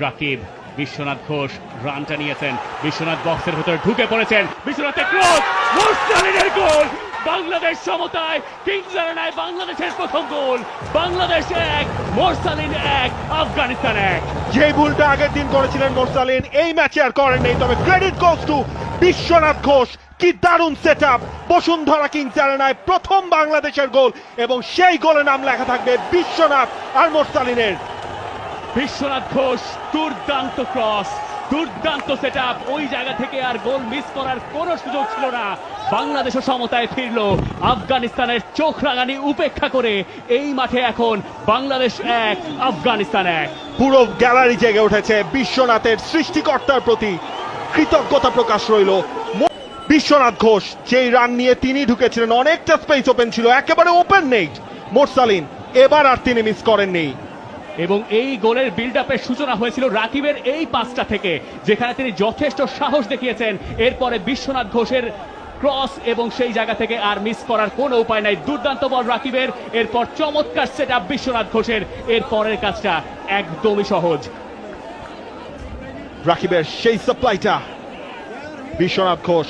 রাকিব, বিশ্বনাথ ঘোষ রানটা নিয়েছেন। বিশ্বনাথ বক্সের ভেতরে ঢুকে পড়েছেন। বিশ্বনাথের ক্রস মুস্তালিনের গোল। বাংলাদেশ সমতায় কিংস বাংলাদেশের প্রথম গোল। বাংলাদেশ এক, মোরসালিন এক, আফগানিস্তান এক। যে ভুলটা আগের দিন করেছিলেন মোরসালিন, এই ম্যাচে আর করেন নেই। তবে credit goes to Biswanath Ghosh. কি দারুণ সেট আপ বসুন্ধরা কিংস অ্যারেনায় প্রথম বাংলাদেশের গোল এবং সেই গোলে নাম লেখা থাকবে বিশ্বনাথ আর মোরসালিনের। বিশ্বনাথ ঘোষ, দুর্দান্ত ক্রস দুর্দান্ত সেট আপ ওই জায়গা থেকে আর গোল মিস করার কোনো সুযোগ ছিল না। বাংলাদেশও সমতায় ফিরল। আফগানিস্তানের চোখ রাঙানি উপেক্ষা করে এই মাঠে এখন বাংলাদেশ এক, আফগানিস্তান এক। পুরো গ্যালারি জেগে উঠেছে বিশ্বনাথের সৃষ্টিকর্তার প্রতি। কৃতজ্ঞতা প্রকাশ রইল। বিশ্বনাথ ঘোষ, যেই রান নিয়ে তিনি ঢুকেছিলেন, অনেকটা স্পেস ওপেন ছিল, একেবারে ওপেন নেই। মোরসালিন, এবার আর তিনি মিস করেননি। এবং এই গোলের বিল্ড আপের সূচনা হয়েছিল রাকিবের এই পাঁচটা থেকে, যেখানে তিনি যথেষ্ট সাহস দেখিয়েছেন। এরপরে বিশ্বনাথ ঘোষের ক্রস এবং সেই জায়গা থেকে আর মিস করার কোনো উপায় নাই। দুর্দান্ত বল রাকিবের। এরপর চমৎকার সেট আপ বিশ্বনাথ ঘোষের। এর পরের কাজটা একদমই সহজ। রাকিবের সেই সাপ্লাইটা বিশ্বনাথ ঘোষ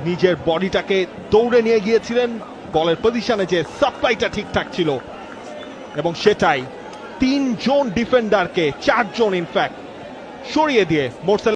নিজের বডিটাকে দৌড়ে নিয়ে গিয়েছিলেন। বলের পজিশনে যে সাপ্লাইটা ঠিকঠাক ছিল। এবং সেটাই তিনজন ডিফেন্ডারকে চারজন ইনফ্যাক্ট সরিয়ে দিয়ে মোরসেল